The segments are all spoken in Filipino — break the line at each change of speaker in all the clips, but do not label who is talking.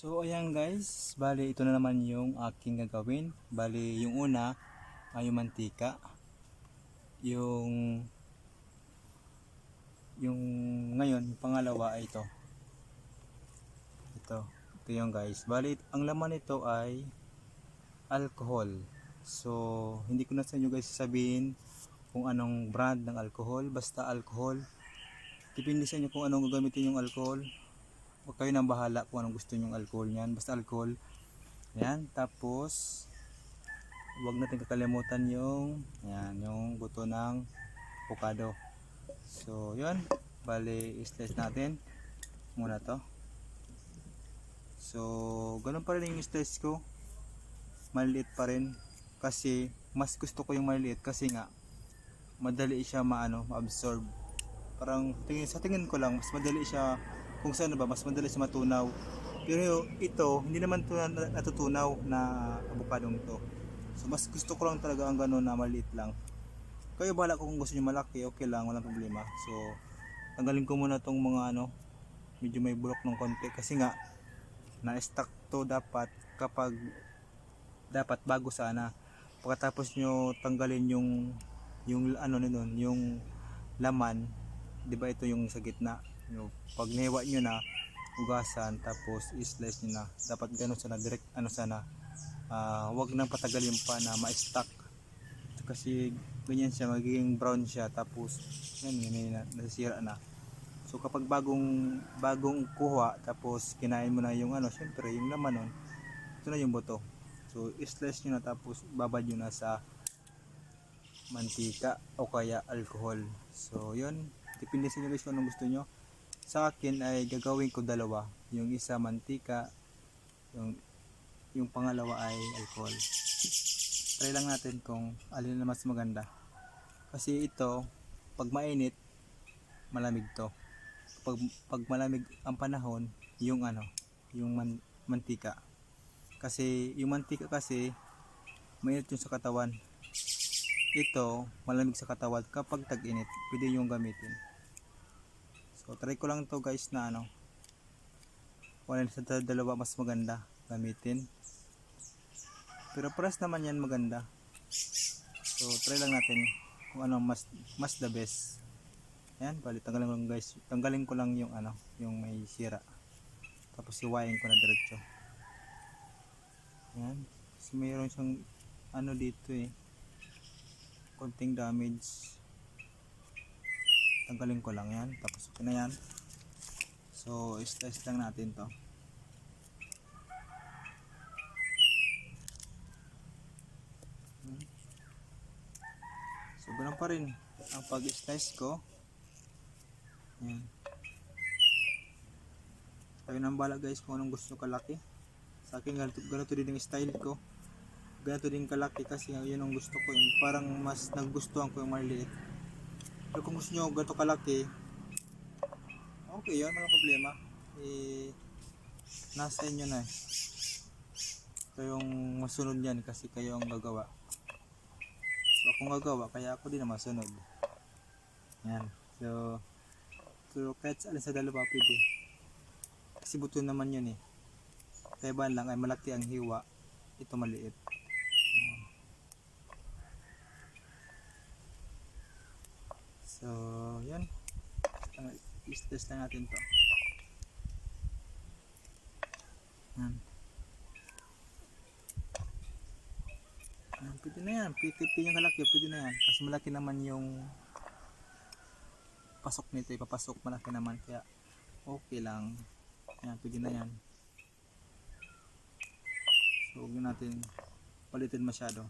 So ayan guys, bali ito na naman yung aking gagawin. Bali yung una ay yung mantika. Yung yung ngayon, yung pangalawa ay ito. Ito. Ito yung guys. Bali ang laman nito ay alcohol. So hindi ko na sa inyo guys sasabihin kung anong brand ng alcohol, basta alcohol. Depende sa inyo kung anong gagamitin yung alcohol huwag kayo nang bahala kung anong gusto nyong alcohol niyan. Basta alcohol. Yan. Tapos huwag natin kakalimutan yung yan yung buto ng avocado. So yun. Bali slice natin muna to. So ganun pa rin yung slice ko. Maliit pa rin. Kasi mas gusto ko yung maliit kasi nga madali siya maano ma-absorb. Parang tingin sa tingin ko lang mas madali siya kung saan ba mas madali siya matunaw. Pero ito hindi naman to na- natutunaw na avocado ito. So mas gusto ko lang talaga ang gano'n na maliit lang. Kayo bahala ko kung gusto niyo malaki. Okay lang walang problema. So tanggalin ko muna tong mga ano medyo may bulok ng konti. Kasi nga na-stack to dapat kapag dapat bago sana. Pagkatapos nyo tanggalin yung yung ano nun yung laman di ba ito yung sa gitna yung pag newa nyo na hugasan tapos i-slice nyo na. Dapat ganun sana direct ano sana ah, wag nang patagalin pa na ma-stack. Kasi ganyan siya magiging brown siya tapos yan yun, yun, na- nasisira na. So kapag bagong bagong kuha tapos kinain mo na yung ano syempre yung laman nun ito na yung buto. So i-slice nyo na tapos babad nyo na sa mantika o kaya alcohol. So yun. Depende sa inyo guys kung anong gusto nyo sa akin ay gagawin ko dalawa. Yung isa mantika yung yung pangalawa ay alcohol. Try lang natin kung alin na mas maganda. Kasi ito pag mainit malamig to. Pag, pag malamig ang panahon yung ano yung man, mantika. Kasi yung mantika kasi mainit yung sa katawan. Ito malamig sa katawan kapag tag-init pwede yung gamitin so try ko lang to guys na ano wala sa da- dalawa mas maganda gamitin. Pero pares naman yan maganda. So try lang natin kung ano mas mas the best. Yan bali tanggalin ko lang guys. Tanggalin ko lang yung ano yung may sira. Tapos siwain ko na diretso. Yan kasi mayroon siyang ano dito eh. Konting damage tanggalin ko lang yan. Tapos okay na yan. So slice lang natin to. So ganun pa rin ang pag slice ko. Yan tayo nang bala guys kung anong gusto kalaki. Sa akin ganito, ganito din yung style ko. Ganito din kalaki kasi yun ang gusto ko. Yun. Parang mas nagustuhan ko yung maliit. Pero kung gusto nyo ganito kalaki, okay yun, walang problema. Eh, nasa inyo na eh. Ito yung masunod yan kasi kayo ang gagawa. So akong gagawa, kaya ako din na masunod. Yan. So, so kahit alin sa dalawa pwede. Kasi buto naman yun eh. Kaya ba lang ay malaki ang hiwa, ito maliit. So, yan. Is-test lang natin to. Yan. Yan, pwede na yan. Pwede yung kalaki, pwede na yan. Kasi malaki naman yung pasok nito, ipapasok malaki naman. Kaya, okay lang. Yan, pwede na yan. So, huwag na natin palitin masyado.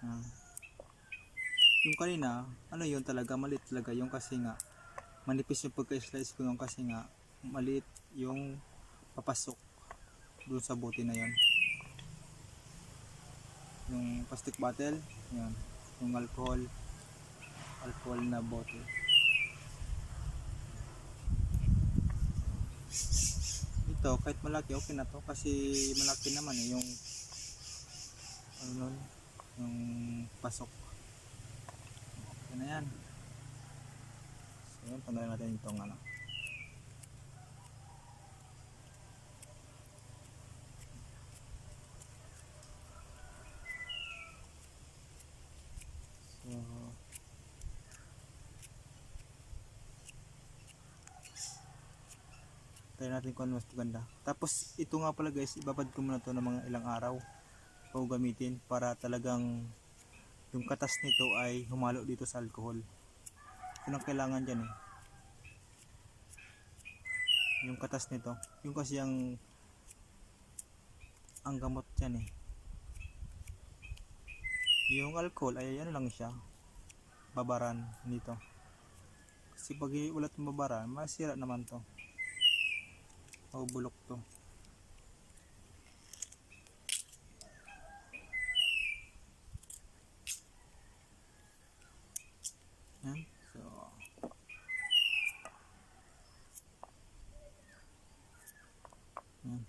Yan. Yung kanina, ano yun talaga, maliit talaga yung kasi nga, manipis yung pagka-slice ko yung kasi nga, maliit yung papasok doon sa bote na yon yung plastic bottle yan yung alcohol alcohol na bote. Ito kahit malaki okay na to kasi malaki naman eh yung ano nun, yung pasok ito na yan. So yun, natin itong ano. So, tayo natin kung ano mas maganda. Tapos ito nga pala guys, ibabad ko muna to ng mga ilang araw o gamitin para talagang yung katas nito ay humalo dito sa alcohol. Yun ang kailangan dyan eh. Yung katas nito. Yung kasi ang ang gamot dyan eh. Yung alcohol ay ano lang siya. Babaran nito. Kasi pag ulat ng babaran, masira naman to. Mabubulok to. Yan. So, yan.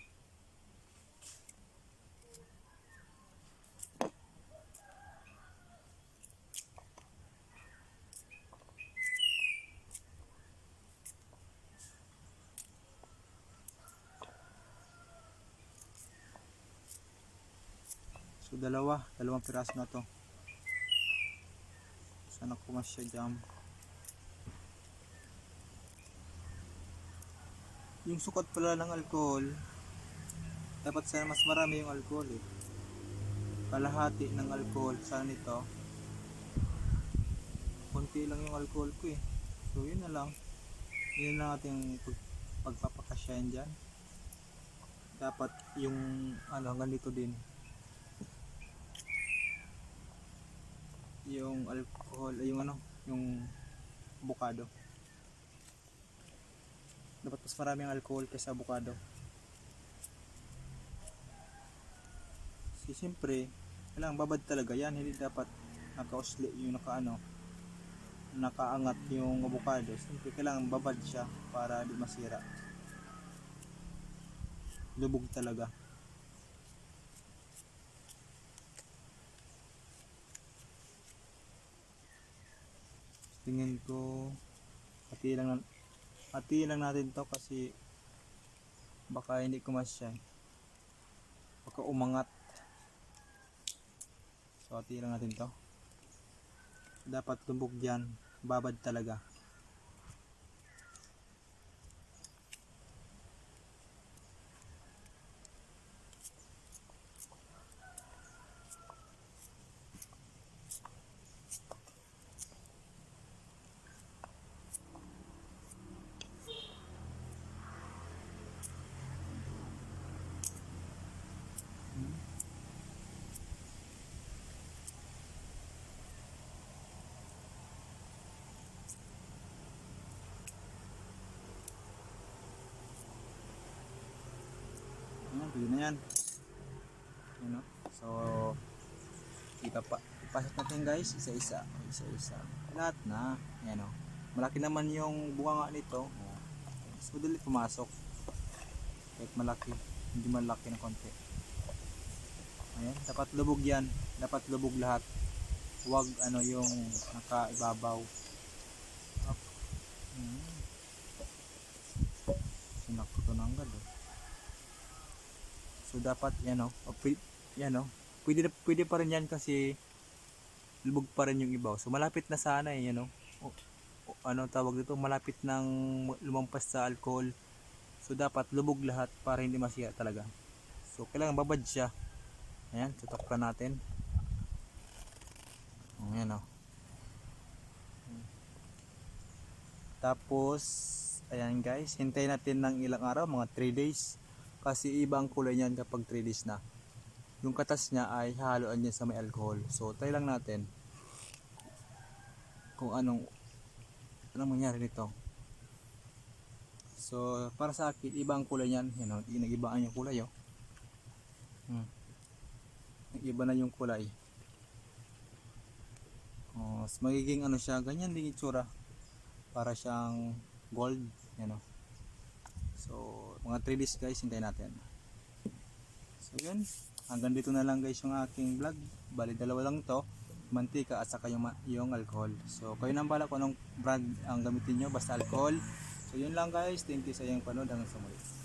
So dalawa, dalawang piraso na to. Sana kumasya jam. Yung sukat pala ng alcohol, dapat sana mas marami yung alcohol eh. Kalahati ng alcohol sana nito. Konti lang yung alcohol ko eh. So yun na lang. Yun na ating pag, pagpapakasyahan dyan. Dapat yung ano hanggang dito din. Yung alcohol, ay yung ano, yung avocado. Dapat mas marami ang alcohol kaysa avocado. Kasi siyempre, kailangan babad talaga yan, hindi dapat nakausli yung nakaano, nakaangat yung avocado. Siyempre, kailangan babad siya para di masira. Lubog talaga. Tingin ko hati lang hati lang natin to kasi baka hindi kumasya baka umangat. So hati lang natin to. Dapat tumbok dyan. Babad talaga Pwede na yan. Ayan, no? So, ipapa, ipasok natin guys, isa-isa. Isa-isa. Lahat na. Ayan o. Malaki naman yung bunga nga nito. Mas madali pumasok. Kahit malaki. Hindi malaki na konti. Ayan, dapat lubog yan. Dapat lubog lahat. Huwag ano yung nakaibabaw. Up. Hmm. Sinak ko to ng agad oh. So dapat yan oh, yan oh. Pwede, pwede pa rin yan kasi lubog pa rin yung ibaw. So malapit na sana eh, yan oh. O, o, ano tawag dito, malapit nang lumampas sa alcohol. So dapat lubog lahat para hindi masira talaga. So kailangan babad siya. Ayan, tutok natin. Oh, Ayan oh. Tapos, ayan guys, hintayin natin ng ilang araw, mga 3 days. Kasi iba ang kulay niyan kapag 3 days na. Yung katas niya ay haluan niya sa may alcohol. So, try lang natin kung anong anong mangyari nito. So, para sa akin, iba ang kulay niyan. Yan o, nag-ibaan yung kulay oh. Hmm. Nag-iba na yung kulay. Oh, mas magiging ano siya, ganyan din itsura. Para siyang gold, yan o. So, mga 3 days guys, hintayin natin. So, yun. Hanggang dito na lang guys yung aking vlog. Bali, dalawa lang to. Mantika at saka yung, yung alcohol. So, kayo nang bala kung anong brand ang gamitin nyo. Basta alcohol. So, yun lang guys. Thank you sa iyong panood. Hanggang sa muli.